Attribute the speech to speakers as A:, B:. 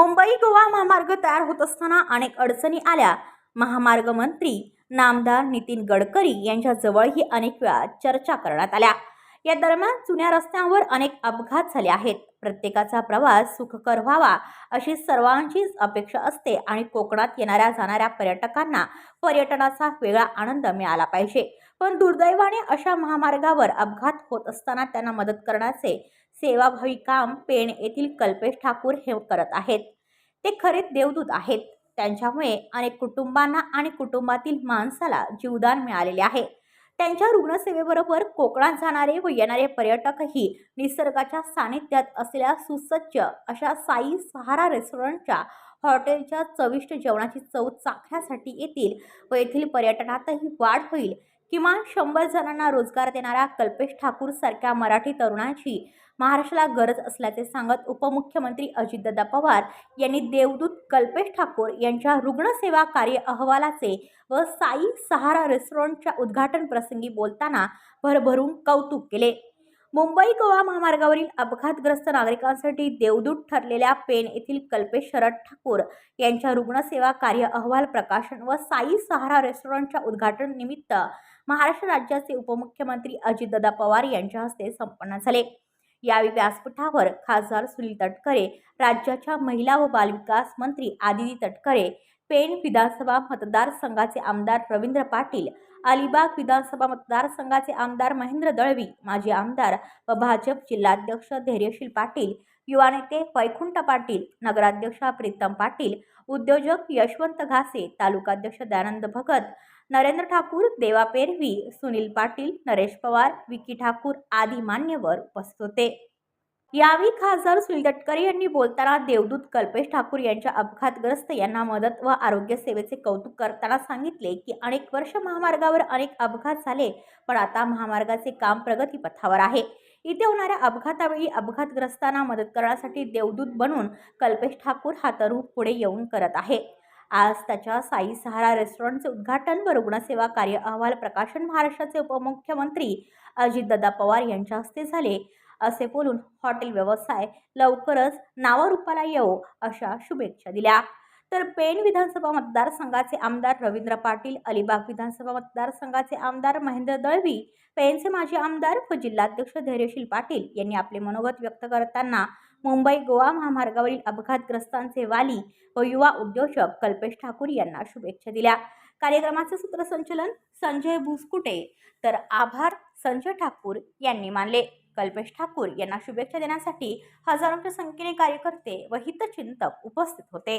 A: मुंबई गोवा महामार्ग तयार होत असताना अनेक अडचणी आल्या. महामार्ग मंत्री नामदार नितीन गडकरी यांच्याजवळही अनेक वेळा चर्चा करण्यात आल्या. या दरम्यान जुन्या रस्त्यांवर अनेक अपघात झाले आहेत. प्रत्येकाचा प्रवास सुखकर व्हावा अशी सर्वांचीच अपेक्षा असते आणि कोकणात येणाऱ्या जाणाऱ्या पर्यटकांना पर्यटनाचा वेगळा आनंद मिळाला पाहिजे. पण दुर्दैवाने अशा महामार्गावर अपघात होत असताना त्यांना मदत करण्याचे सेवाभावी काम पेण येथील कल्पेश ठाकूर हे करत आहेत. ते खरे देवदूत आहेत. त्यांच्यामुळे अनेक कुटुंबांना आणि कुटुंबातील माणसाला जीवदान मिळालेले आहे. त्यांच्या रुग्णसेवेबरोबर कोकणात जाणारे व येणारे पर्यटकही निसर्गाच्या सानिध्यात असलेल्या सुसज्ज अशा साई सहारा रेस्टॉरंटच्या हॉटेलच्या चविष्ट जेवणाची चव चाखण्यासाठी येतील व येथील पर्यटनातही वाढ होईल. किमान शंभर जणांना रोजगार देणाऱ्या कल्पेश ठाकूर सारख्या मराठी तरुणांची महाराष्ट्राला गरज असल्याचे सांगत उपमुख्यमंत्री अजितदादा पवार यांनी देवदूत कल्पेश ठाकूर यांच्या रुग्णसेवा कार्य अहवालाचे व साई सहारा रेस्टॉरंटच्या उद्घाटन प्रसंगी बोलताना भरभरून कौतुक केले. मुंबई गोवा महामार्गावरील अपघातग्रस्त नागरिकांसाठी देवदूत ठरलेल्या पेण येथील कल्पेश शरद ठाकूर यांच्या रुग्णसेवा कार्य अहवाल प्रकाशन व साई सहारा रेस्टॉरंटच्या उद्घाटन निमित्त महाराष्ट्र राज्याचे उपमुख्यमंत्री अजितदादा पवार यांच्या हस्ते संपन्न झाले. यावेळी व्यासपीठावर खासदार सुनील तटकरे राज्याच्या महिला व बालविकास मंत्री आदिती तटकरे पेण विधानसभा मतदारसंघाचे आमदार रवींद्र पाटील अलिबाग विधानसभा मतदारसंघाचे आमदार महेंद्र दळवी माजी आमदार व भाजप जिल्हाध्यक्ष धैर्यशील पाटील युवा नेते वैकुंठ पाटील नगराध्यक्षा प्रीतम पाटील उद्योजक यशवंत घासे तालुकाध्यक्ष दयानंद भगत नरेंद्र ठाकूर देवा पेरवी सुनील पाटील नरेश पवार विकी ठाकूर आदी मान्यवर उपस्थित होते. यावेळी खासदार सुनील तटकरे यांनी बोलताना देवदूत कल्पेश ठाकूर यांच्या अपघातग्रस्त यांना मदत व आरोग्य सेवेचे कौतुक करताना सांगितले की अनेक वर्ष महामार्गावर अनेक अपघात झाले पण आता महामार्गाचे काम प्रगतीपथावर आहे. इथे होणाऱ्या अपघातावेळी अपघातग्रस्तांना मदत करण्यासाठी देवदूत बनून कल्पेश ठाकूर हा तरुण पुढे येऊन करत आहे. आज त्याच्या साई सहारा रेस्टॉरंटचे उद्घाटन व रुग्णसेवा कार्य अहवाल प्रकाशन महाराष्ट्राचे उपमुख्यमंत्री अजितदादा पवार यांच्या हस्ते झाले. असे बोलून हॉटेल व्यवसाय लवकरच नावारूपाला येऊ अशा शुभेच्छा दिल्या. तर पेण विधानसभा मतदारसंघाचे आमदार रवींद्र पाटील अलिबाग विधानसभा मतदारसंघाचे आमदार महेंद्र दळवी पेणचे माजी आमदार व जिल्हाध्यक्ष धैर्यशील पाटील यांनी आपले मनोगत व्यक्त करताना मुंबई गोवा महामार्गावरील अपघातग्रस्तांचे वाली व युवा उद्योजक कल्पेश ठाकूर यांना शुभेच्छा दिल्या. कार्यक्रमाचे सूत्रसंचलन संजय भुसकुटे. तर आभार संजय ठाकूर यांनी मानले. कल्पेश ठाकूर यांना शुभेच्छा देण्यासाठी हजारोंच्या संख्येने कार्यकर्ते व हितचिंतक उपस्थित होते.